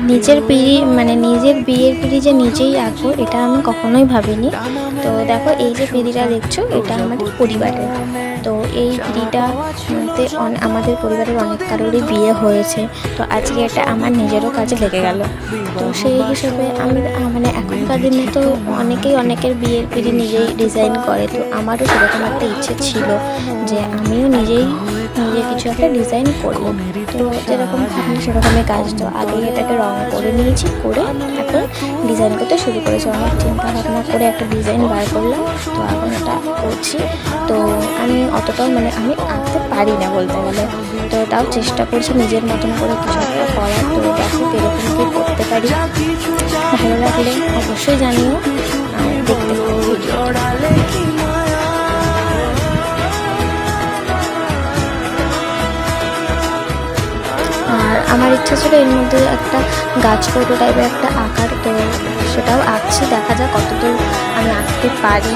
নিজের পিড়ি মানে নিজের বিয়ের পিড়ি যে নিজেই আঁকবো, এটা আমি কখনোই ভাবিনি। তো দেখো, এই যে পিড়িটা দেখছ, এটা আমাদের পরিবারের। তো এই পিড়িটা মধ্যে অন- আমাদের পরিবারের অনেক কারোরই বিয়ে হয়েছে। তো আজকে এটা আমার নিজেরও কাজে লেগে গেল। তো সেই হিসেবে আমি মানে এখনকার দিনে তো অনেকেই অনেকের বিয়ের পিড়ি নিজেই ডিজাইন করে। তো আমারও সেরকম একটা ইচ্ছে ছিল যে আমিও নিজেই নিজে কিছু একটা ডিজাইন করব। তো যেরকম ভাবনা সেরকমই কাজ। তো আগেই এটাকে রং করে নিয়েছি, করে এখন ডিজাইন করতে শুরু করেছি। অনেক চিন্তা ভাবনা করে একটা ডিজাইন বার করলাম। তো এখন এটা করছি। তো আমি অতটাও মানে আমি আঁকতে পারি না বলতে গেলে। তো তাও চেষ্টা করছি নিজের মতন করে কিছু একটা করার। তো দেখো কীরকম কী করতে পারি। ভালো লাগলে অবশ্যই জানিও। আমার ইচ্ছা ছিল এর মধ্যে একটা গাছ ফটো টাইপের একটা আঁকার, তো সেটাও আঁকছি। দেখা যাক কতদূর আমি আঁকতে পারি।